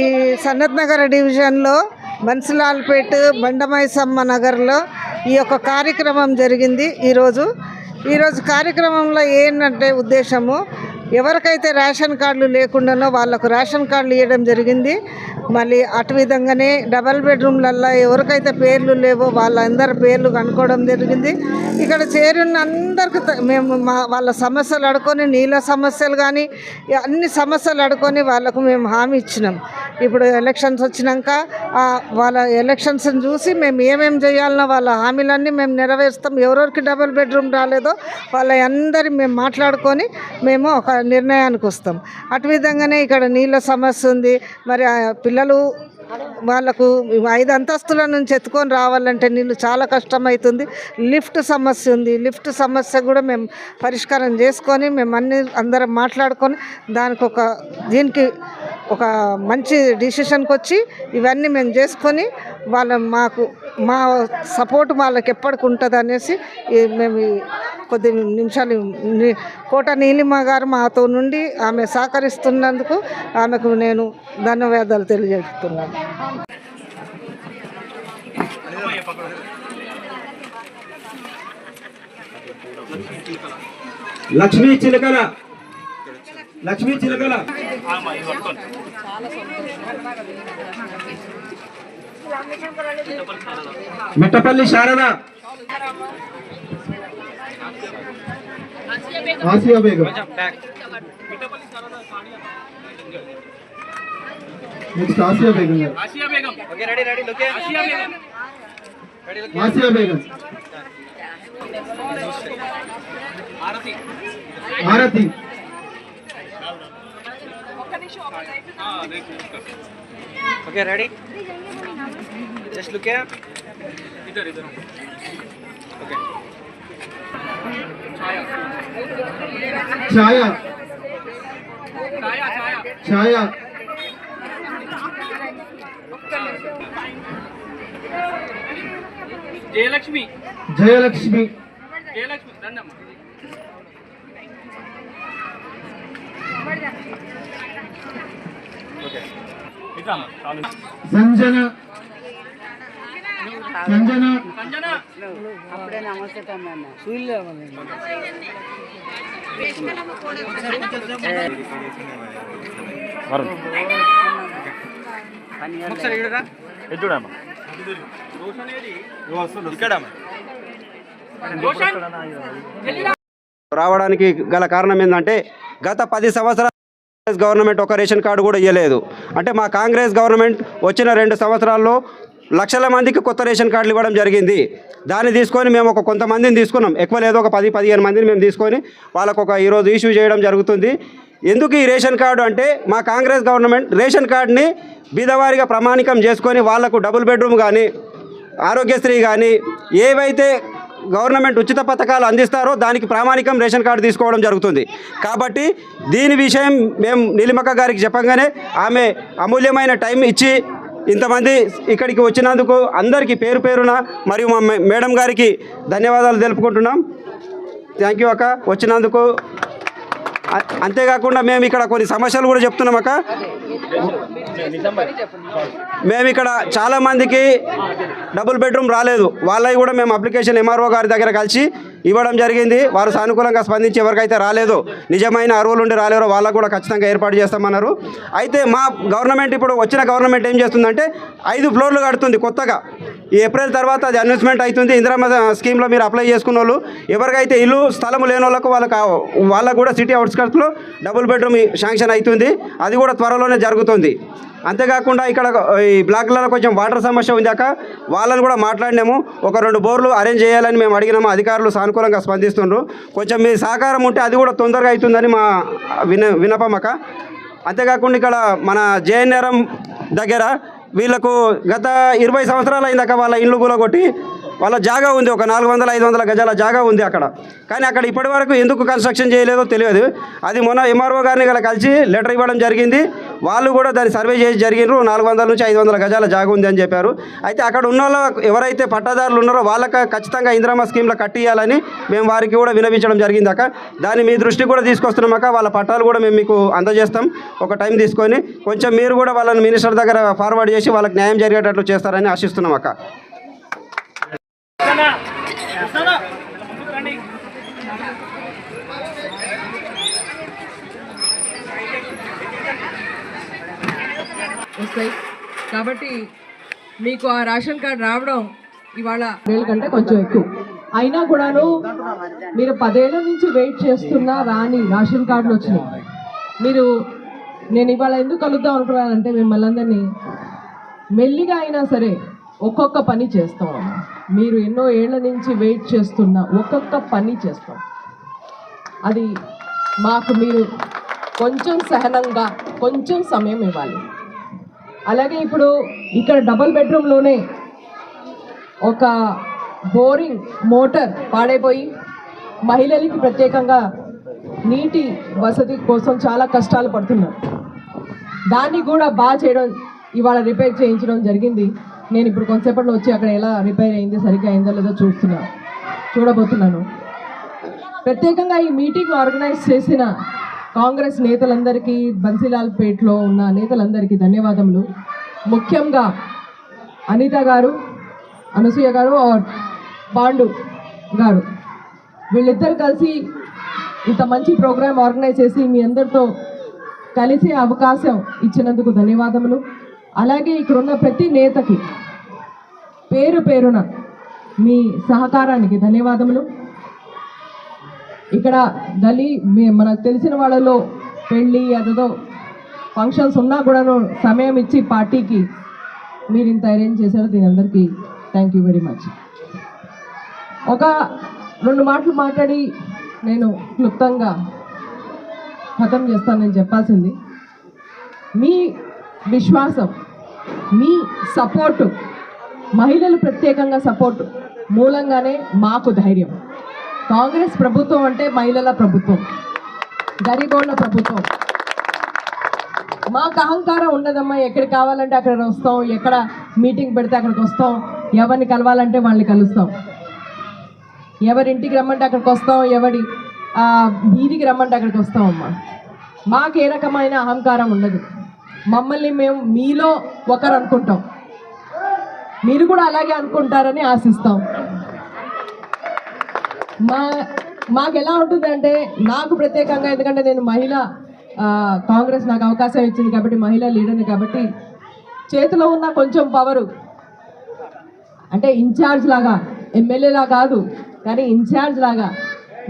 ఈ సన్నత్ నగర్ డివిజన్లో బన్సిలాల్పేట్ బండమైసమ్మ నగర్లో ఈ యొక్క కార్యక్రమం జరిగింది ఈరోజు. ఈరోజు కార్యక్రమంలో ఏంటంటే ఉద్దేశము? ఎవరికైతే రేషన్ కార్డులు లేకుండానో వాళ్ళకు రేషన్ కార్డులు ఇవ్వడం జరిగింది. మళ్ళీ అటు విధంగానే డబల్ బెడ్రూమ్లల్లో ఎవరికైతే పేర్లు లేవో వాళ్ళందరి పేర్లు కనుక్కోవడం జరిగింది. ఇక్కడ చేరున్న అందరికి మేము మా వాళ్ళ సమస్యలు అడుకొని నీళ్ళ సమస్యలు కానీ అన్ని సమస్యలు అడుకొని వాళ్ళకు మేము హామీ ఇచ్చినాం. ఇప్పుడు ఎలక్షన్స్ వచ్చినాక వాళ్ళ ఎలక్షన్స్ని చూసి మేము ఏమేమి చేయాలనో వాళ్ళ హామీలన్నీ మేము నెరవేరుస్తాం. ఎవరెవరికి డబల్ బెడ్రూమ్ రాలేదో వాళ్ళ అందరి మేము మాట్లాడుకొని మేము ఒక నిర్ణయానికి వస్తాం అటు విధంగానే ఇక్కడ నీళ్ళ సమస్య ఉంది. మరి పిల్లలు వాళ్ళకు ఐదు అంతస్తుల నుంచి ఎత్తుకొని రావాలంటే నీళ్ళు చాలా కష్టమవుతుంది లిఫ్ట్ సమస్య ఉంది. లిఫ్ట్ సమస్య కూడా మేము పరిష్కారం చేసుకొని మేము అన్ని అందరం మాట్లాడుకొని దానికి ఒక దీనికి ఒక మంచి డిసిషన్కి వచ్చి ఇవన్నీ మేము చేసుకొని వాళ్ళ మాకు మా సపోర్ట్ వాళ్ళకి ఎప్పటికి ఉంటుంది అనేసి మేము కొద్ది నిమిషాలు కోట నీలిమ గారు మాతో నుండి ఆమె సహకరిస్తున్నందుకు ఆమెకు నేను ధన్యవాదాలు తెలియజేస్తున్నాను. లక్ష్మీ చిలకల లక్ష్మీ చిలకల. మిట్టపల్లి శారద. आसिया बेगम। अच्छा, next Asiya Begum. Asiya Begum. Okay ready ready look Asiya Begum. Asiya Begum. Aarti. Aarti. Okay ready just look इधर इधर। ओके छाया। छाया। जयलक्ष्मी। जयलक्ष्मी। जयलक्ष्मी संजना। రోషన్ రావడానికి గల కారణం ఏంటంటే గత పది సంవత్సరాలు కాంగ్రెస్ గవర్నమెంట్ ఒక రేషన్ కార్డు కూడా ఇవ్వలేదు అంటే మా కాంగ్రెస్ గవర్నమెంట్ వచ్చిన రెండు సంవత్సరాల్లో లక్షల మందికి కొత్త రేషన్ కార్డులు ఇవ్వడం జరిగింది. దాన్ని తీసుకొని మేము ఒక కొంతమందిని తీసుకున్నాం. ఎక్కువ లేదో ఒక పది పదిహేను మందిని మేము తీసుకొని వాళ్ళకు ఒక ఈరోజు ఇష్యూ చేయడం జరుగుతుంది. ఎందుకు ఈ రేషన్ కార్డు అంటే మా కాంగ్రెస్ గవర్నమెంట్ రేషన్ కార్డుని బీదవారిగా ప్రామాణికం చేసుకొని వాళ్ళకు డబుల్ బెడ్రూమ్ కానీ ఆరోగ్యశ్రీ కానీ ఏవైతే గవర్నమెంట్ ఉచిత పథకాలు అందిస్తారో దానికి ప్రామాణికం రేషన్ కార్డు తీసుకోవడం జరుగుతుంది. కాబట్టి దీని విషయం మేము నీలిమక్క గారికి చెప్పగానే ఆమె అమూల్యమైన టైం ఇచ్చి ఇంతమంది ఇక్కడికి వచ్చినందుకు అందరికీ పేరు పేరున మరియు మా మేడం గారికి ధన్యవాదాలు తెలుపుకుంటున్నాం. థ్యాంక్ యూ అక్క. వచ్చినందుకు అంతేకాకుండా మేము ఇక్కడ కొన్ని సమస్యలు కూడా చెప్తున్నాం అక్క. మేము ఇక్కడ చాలామందికి డబుల్ బెడ్రూమ్ రాలేదు. వాళ్ళవి కూడా మేము అప్లికేషన్ ఎంఆర్ఓ గారి దగ్గర కలిసి ఇవ్వడం జరిగింది. వారు సానుకూలంగా స్పందించి ఎవరికైతే రాలేదు. నిజమైన అరువులు ఉండి రాలేరో వాళ్ళకు కూడా ఖచ్చితంగా ఏర్పాటు చేస్తామన్నారు. అయితే మా గవర్నమెంట్ ఇప్పుడు వచ్చిన గవర్నమెంట్ ఏం చేస్తుందంటే ఐదు ఫ్లోర్లు కడుతుంది కొత్తగా. ఈ ఏప్రిల్ తర్వాత అది అనౌన్స్మెంట్ అవుతుంది. ఇందిరామ స్కీమ్లో మీరు అప్లై చేసుకున్న వాళ్ళు ఎవరికైతే ఇల్లు స్థలం లేని వాళ్ళకు వాళ్ళకి వాళ్ళకు కూడా సిటీ అవుట్స్కట్స్లో డబుల్ బెడ్రూమ్ శాంక్షన్ అవుతుంది. అది కూడా త్వరలోనే జరుగుతుంది. అంతేకాకుండా ఇక్కడ ఈ బ్లాక్లలో కొంచెం వాటర్ సమస్య ఉందాక వాళ్ళని కూడా మాట్లాడినాము. ఒక రెండు బోర్లు అరేంజ్ చేయాలని మేము అడిగినాము. అధికారులు సానుకూలంగా స్పందిస్తుండ్రు. కొంచెం మీ సహకారం ఉంటే అది కూడా తొందరగా అవుతుందని మా విన వినపమక అంతేకాకుండా ఇక్కడ మన జేఎన్ఆర్ఎం దగ్గర వీళ్ళకు గత ఇరవై సంవత్సరాలు అయిందాక వాళ్ళ ఇండ్లు కూలగొట్టి. వాళ్ళ జాగా ఉంది ఒక నాలుగు వందల ఐదు వందల గజాల జాగా ఉంది అక్కడ. కానీ అక్కడ ఇప్పటి వరకు ఎందుకు కన్స్ట్రక్షన్ చేయలేదో తెలియదు. అది మొన్న ఎంఆర్ఓ గారిని గల కలిసి లెటర్ ఇవ్వడం జరిగింది. వాళ్ళు కూడా దాన్ని సర్వే చేసి జరిగినారు నాలుగు వందల నుంచి ఐదు వందల గజాల జాగా ఉంది అని చెప్పారు. అయితే అక్కడ ఉన్న ఎవరైతే పట్టాదారులు ఉన్నారో వాళ్ళకి ఖచ్చితంగా ఇందిరామ స్కీమ్లో కట్టియాలని మేము వారికి కూడా వినవించడం జరిగింది అక్క. దాన్ని మీ దృష్టి కూడా తీసుకొస్తున్నామక్క వాళ్ళ పట్టాలు కూడా మేము మీకు అందజేస్తాం. ఒక టైం తీసుకొని కొంచెం మీరు కూడా వాళ్ళని మినిస్టర్ దగ్గర ఫార్వర్డ్ చేసి వాళ్ళకి న్యాయం జరిగేటట్లు చేస్తారని ఆశిస్తున్నాం అక్క. వస్తాయి. కాబట్టి మీకు ఆ రేషన్ కార్డ్ రావడం ఇవాళ వేల కంటే కొంచెం ఎక్కువ. అయినా కూడాను మీరు పదేళ్ళ నుంచి వెయిట్ చేస్తున్నా రాని రేషన్ కార్డులు వచ్చినాయి. మీరు నేను ఇవాళ ఎందుకు కలుద్దాం అనుకున్నానంటే మిమ్మల్ని అందరినీ మెల్లిగా అయినా సరే ఒక్కొక్క పని చేస్తాం. అమ్మా. మీరు ఎన్నో ఏళ్ళ నుంచి వెయిట్ చేస్తున్న ఒక్కొక్క పని చేస్తాం. అది మాకు మీరు కొంచెం సహనంగా కొంచెం సమయం ఇవ్వాలి. అలాగే ఇప్పుడు ఇక్కడ డబుల్ బెడ్రూమ్లోనే ఒక బోరింగ్ మోటార్ పాడైపోయి మహిళలకి ప్రత్యేకంగా నీటి వసతి కోసం చాలా కష్టాలు పడుతున్నారు. దాన్ని కూడా బాగా చేయడం ఇవాళ రిపేర్ చేయించడం జరిగింది. నేను ఇప్పుడు కొంతసేపట్లో వచ్చి అక్కడ ఎలా రిపేర్ అయింది సరిగ్గా అయిందో లేదో చూస్తున్నా. చూడబోతున్నాను. ప్రత్యేకంగా ఈ మీటింగ్ ఆర్గనైజ్ చేసిన కాంగ్రెస్ నేతలందరికీ బన్సీలాల్ పేట్లో ఉన్న నేతలందరికీ ధన్యవాదములు. ముఖ్యంగా అనిత గారు అనసూయ గారు ఆర్ పాండు గారు. వీళ్ళిద్దరు కలిసి ఇంత మంచి ప్రోగ్రాం ఆర్గనైజ్ చేసి మీ అందరితో కలిసే అవకాశం ఇచ్చినందుకు ధన్యవాదములు. అలాగే ఇక్కడ ఉన్న ప్రతి నేతకి పేరు పేరున మీ సహకారానికి ధన్యవాదములు. ఇక్కడ దళి మనకు తెలిసిన వాళ్ళలో పెళ్ళి అదేదో ఫంక్షన్స్ ఉన్నా కూడాను సమయం ఇచ్చి పార్టీకి మీరు ఇంత అరేంజ్ చేశారు దీని అందరికీ థ్యాంక్ యూ వెరీ మచ్ ఒక రెండు మాటలు మాట్లాడి నేను క్లుప్తంగా ఖతం చేస్తాను చెప్పాల్సింది. మీ విశ్వాసం మీ సపోర్టు మహిళలు ప్రత్యేకంగా సపోర్టు మూలంగానే మాకు ధైర్యం. కాంగ్రెస్ ప్రభుత్వం అంటే మహిళల ప్రభుత్వం గరీబోళ్ళ ప్రభుత్వం. మాకు అహంకారం ఉండదమ్మా ఎక్కడ కావాలంటే అక్కడ వస్తాం ఎక్కడ మీటింగ్ పెడితే అక్కడికి వస్తాం ఎవరిని కలవాలంటే వాళ్ళని కలుస్తాం. ఎవరింటికి రమ్మంటే అక్కడికి వస్తాం ఎవరి వీధికి రమ్మంటే అక్కడికి వస్తామమ్మా. మాకు ఏ రకమైన అహంకారం ఉండదు. మమ్మల్ని మేము మీలో ఒకరు అనుకుంటాం. మీరు కూడా అలాగే అనుకుంటారని ఆశిస్తాం. మా మాకు ఎలా ఉంటుందంటే నాకు ప్రత్యేకంగా ఎందుకంటే నేను మహిళ కాంగ్రెస్ నాకు అవకాశం ఇచ్చింది కాబట్టి మహిళా లీడర్ని కాబట్టి చేతిలో ఉన్న కొంచెం పవరు అంటే ఇన్ఛార్జ్ లాగా ఎమ్మెల్యేలా కాదు కానీ ఇన్ఛార్జ్ లాగా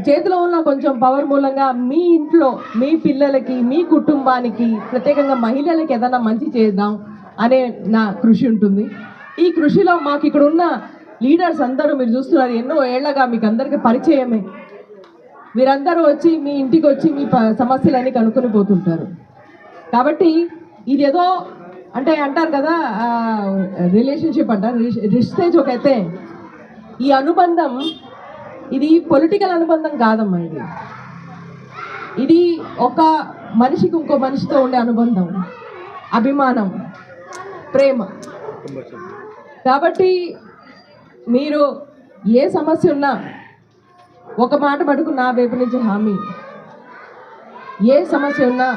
చేతిలో ఉన్న కొంచెం పవర్ మూలంగా మీ ఇంట్లో మీ పిల్లలకి మీ కుటుంబానికి ప్రత్యేకంగా మహిళలకి ఏదైనా మంచి చేద్దాం అనే నా కృషి ఉంటుంది. ఈ కృషిలో మాకు ఇక్కడ ఉన్న లీడర్స్ అందరూ మీరు చూస్తున్నారు ఎన్నో ఏళ్ళగా మీకు అందరికీ పరిచయమే. మీరందరూ వచ్చి మీ ఇంటికి వచ్చి మీ ప- సమస్యలన్నీ కనుక్కొని పోతుంటారు. కాబట్టి ఇది ఏదో అంటే అంటారు కదా రిలేషన్షిప్ అంటారు. రిస్టేజ్ ఒక అయితే ఈ అనుబంధం ఇది పొలిటికల్ అనుబంధం కాదమ్మా ఇది. ఇది ఒక మనిషికి ఇంకో మనిషితో ఉండే అనుబంధం అభిమానం ప్రేమ. కాబట్టి మీరు ఏ సమస్య ఉన్నా ఒక మాట పడుకు నా వైపు నుంచి హామీ. ఏ సమస్య ఉన్నా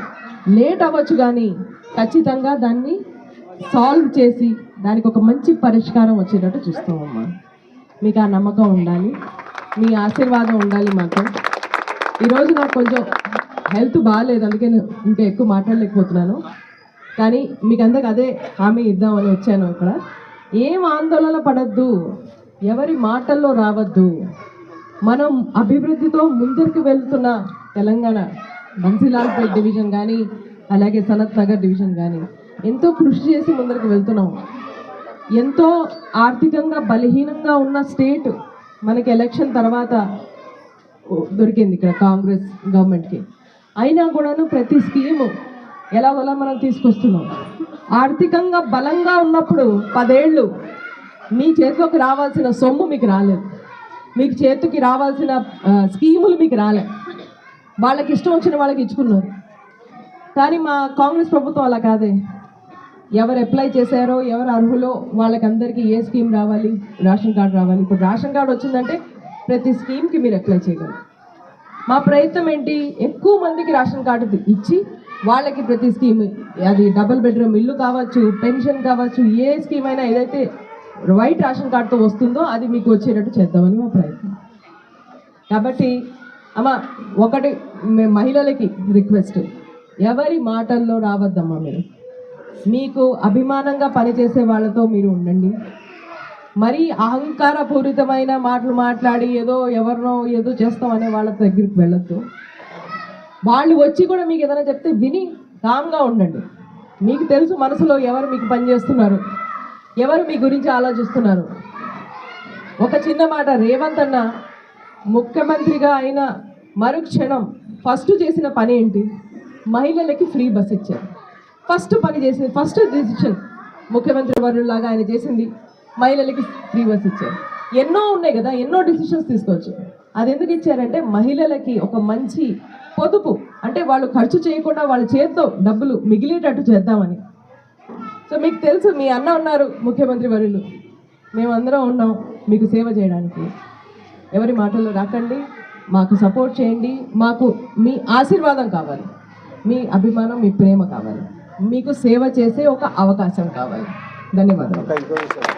లేట్ అవ్వచ్చు కానీ ఖచ్చితంగా దాన్ని సాల్వ్ చేసి దానికి ఒక మంచి పరిష్కారం వచ్చేటట్టు చూస్తామమ్మా. మీకు ఆ నమ్మకం ఉండాలి. మీ ఆశీర్వాదం ఉండాలి మాకు. ఈరోజు నాకు కొంచెం హెల్త్ బాగాలేదు అందుకే నేను ఇంకా ఎక్కువ మాట్లాడలేకపోతున్నాను. కానీ మీకు అందరికి అదే హామీ ఇద్దామని వచ్చాను ఇక్కడ. ఏం ఆందోళన పడద్దు ఎవరి మాటల్లో రావద్దు. మనం అభివృద్ధితో ముందరికి వెళ్తున్న తెలంగాణ బన్సీలాల్పేట్ డివిజన్ కానీ అలాగే సనత్ నగర్ డివిజన్ కానీ ఎంతో కృషి చేసి ముందరికి వెళ్తున్నాం. ఎంతో ఆర్థికంగా బలహీనంగా ఉన్న స్టేట్ మనకి ఎలక్షన్ తర్వాత దొరికింది ఇక్కడ కాంగ్రెస్ గవర్నమెంట్కి. అయినా కూడాను ప్రతి స్కీము ఎలాగోలా మనం తీసుకొస్తున్నాం? ఆర్థికంగా బలంగా ఉన్నప్పుడు పదేళ్ళు మీ చేతిలోకి రావాల్సిన సొమ్ము మీకు రాలేదు. మీకు చేతికి రావాల్సిన స్కీములు మీకు రాలే. వాళ్ళకి ఇష్టం వచ్చిన వాళ్ళకి ఇచ్చుకున్నారు. కానీ మా కాంగ్రెస్ ప్రభుత్వం అలా కాదే. ఎవరు అప్లై చేశారో ఎవరు అర్హులో వాళ్ళకందరికీ ఏ స్కీమ్ రావాలి? రేషన్ కార్డు రావాలి. ఇప్పుడు రేషన్ కార్డు వచ్చిందంటే ప్రతి స్కీమ్కి మీరు అప్లై చేయగలరు. మా ప్రయత్నం ఏంటి? ఎక్కువ మందికి రేషన్ కార్డు ఇచ్చి వాళ్ళకి ప్రతి స్కీమ్ అది డబుల్ బెడ్రూమ్ ఇల్లు కావచ్చు పెన్షన్ కావచ్చు ఏ స్కీమ్ అయినా ఏదైతే వైట్ రేషన్ కార్డుతో వస్తుందో అది మీకు వచ్చేటట్టు చేద్దామని మా ప్రయత్నం. కాబట్టి అమ్మ ఒకటి మహిళలకి రిక్వెస్ట్ ఎవరి మాటల్లో రావద్దమ్మా మీరు? మీకు అభిమానంగా పనిచేసే వాళ్ళతో మీరు ఉండండి. మరీ అహంకారపూరితమైన మాటలు మాట్లాడి ఏదో ఎవరినో ఏదో చేస్తాం అనే వాళ్ళ దగ్గరికి వెళ్ళొద్దు. వాళ్ళు వచ్చి కూడా మీకు ఏదైనా చెప్తే విని కామ్గా ఉండండి. మీకు తెలుసు మనసులో ఎవరు మీకు పనిచేస్తున్నారు ఎవరు మీ గురించి ఆలోచిస్తున్నారు. ఒక చిన్న మాట రేవంత్ అన్న ముఖ్యమంత్రిగా అయిన మరుక్షణం ఫస్ట్ చేసిన పని ఏంటి? మహిళలకి ఫ్రీ బస్ ఇచ్చారు. ఫస్ట్ పని చేసింది ఫస్ట్ డిసిషన్ ముఖ్యమంత్రి వర్యులాగా ఆయన చేసింది మహిళలకి ఫ్రీ బస్ ఇచ్చారు. ఎన్నో ఉన్నాయి కదా ఎన్నో డిసిషన్స్ తీసుకోవచ్చు. అది ఎందుకు ఇచ్చారంటే మహిళలకి ఒక మంచి పొదుపు అంటే వాళ్ళు ఖర్చు చేయకుండా వాళ్ళ చేతితో డబ్బులు మిగిలేటట్టు చేద్దామని. సో మీకు తెలుసు మీ అన్న ఉన్నారు ముఖ్యమంత్రి వర్యులు. మేమందరం ఉన్నాం మీకు సేవ చేయడానికి. ఎవరి మాటల్లో రాకండి మాకు సపోర్ట్ చేయండి మాకు మీ ఆశీర్వాదం కావాలి. మీ అభిమానం మీ ప్రేమ కావాలి. మీకు సేవ చేసే ఒక అవకాశం కావాలి. ధన్యవాదాలు.